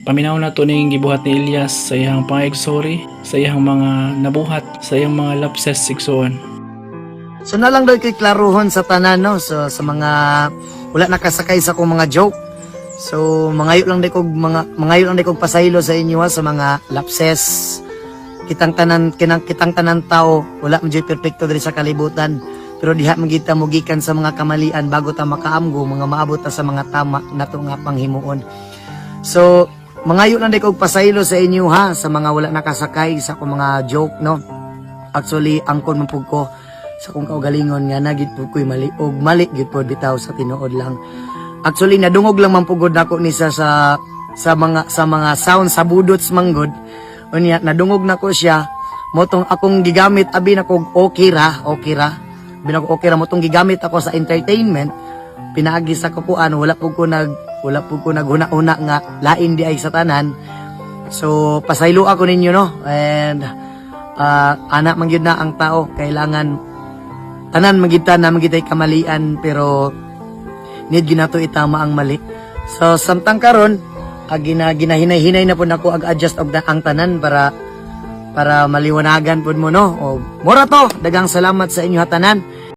Paminaw na to ning gibuhat ni Elias sa iyang pangegsorry, sa iyang mga nabuhat, sa iyang mga lapses siksuon. So na lang daw kay klaruhon sa tanan no so sa mga wala nakasakay sa kong mga joke. So mangayo lang day kog mga mangayo lang day kog pasaylo sa inyo ha, sa mga lapses. Kitang tanan kinang kitang tanan tao wala man jud perpekto diri sa kalibutan. Pero diha man kita mugikan sa mga kamalian bago ta makaamgo mga maabot ta sa mga tama nato nga panghimuon. So mangayo lang kog pasaylo sa inyo ha sa mga wala nakasakay sa akong mga joke no. Actually angkon man pug ko sa kong kaugalingon nga nagid po ko'y mali og mali gid po bitaw sa tinuod lang. Actually nadungog lang man pugod nako ni sa sa sa mga sa mga sound sa budots manggod. Unya nadungog nako siya motong akong gigamit abi na kog okay ra, okay ra. Binag okay ra motong gigamit ako sa entertainment. Pinaagi sa kupuan wala pug ko nag wala pug ko naghuna-una nga lain di ay sa tanan. So pasaylo ako ninyo no? And ah, anak man gyud na ang tao. Kailangan tanan magita na magitay kamalian pero need ginato itama ang mali. So samtang karon ag gina ginahinay-hinay na po nako ag adjust og ang tanan para para maliwanagan pud mo no? O mura to! Dagang salamat sa inyo ha tanan